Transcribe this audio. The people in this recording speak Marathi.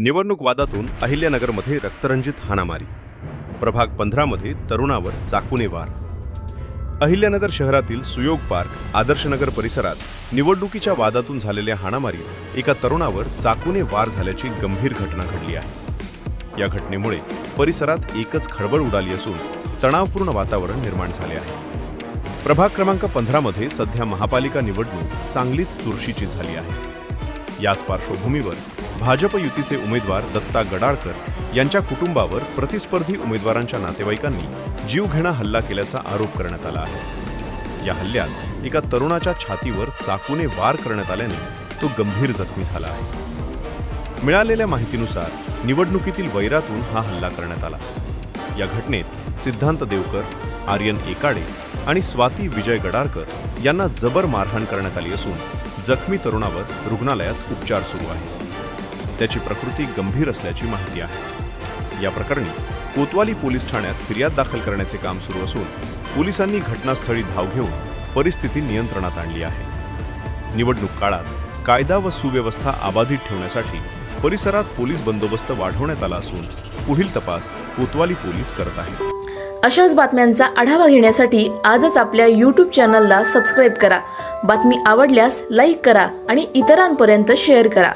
निवडणूक वादातून अहिल्यानगरमध्ये रक्तरंजित हाणामारी. प्रभाग पंधरामध्ये तरुणावर चाकूने वार. अहिल्यानगर शहरातील सुयोग पार्क आदर्शनगर परिसरात निवडणुकीच्या वादातून झालेल्या हाणामारीत एका तरुणावर चाकूने वार झाल्याची गंभीर घटना घडली आहे. या घटनेमुळे परिसरात एकच खळबळ उडाली असून तणावपूर्ण वातावरण निर्माण झाले आहे. प्रभाग क्रमांक पंधरामध्ये सध्या महापालिका निवडणूक चांगलीच चुरशीची झाली आहे. याच पार्श्वभूमीवर भाजप युतीचे उमेदवार दत्ता गडाळकर यांच्या कुटुंबावर प्रतिस्पर्धी उमेदवारांच्या नातेवाईकांनी जीवघेणा हल्ला केल्याचा आरोप करण्यात आला आहे. या हल्ल्यात एका तरुणाच्या छातीवर चाकूने वार करण्यात आल्याने तो गंभीर जखमी झाला आहे. मिळालेल्या माहितीनुसार निवडणुकीतील वैरातून हा हल्ला करण्यात आला. या घटनेत सिद्धांत देवकर आर्यन एकाडे आणि स्वाती विजय गडारकर यांना जबर मारहाण करण्यात आली असून जखमी तरुणावर रुग्णालयात उपचार सुरू आहेत. त्याची प्रकृती गंभीर असल्याची माहिती आहे. या प्रकरणी कोतवाली पोलीस ठाण्यात फिर्याद दाखल करण्याचे काम सुरू असून पोलिसांनी घटनास्थळी धाव घेऊन परिस्थिती नियंत्रणात आणली आहे. निवडणूक काळात कायदा व सुव्यवस्था अबाधित ठेवण्यासाठी परिसरात पोलीस बंदोबस्त वाढवण्यात आला असून पुढील तपास कोतवाली पोलीस करत आहेत. अशाच बातम्यांचा आढावा घेण्यासाठी आजच आपल्या यूट्यूब चॅनलला सबस्क्राईब करा. बातमी आवडल्यास लाईक करा आणि इतरांपर्यंत शेअर करा.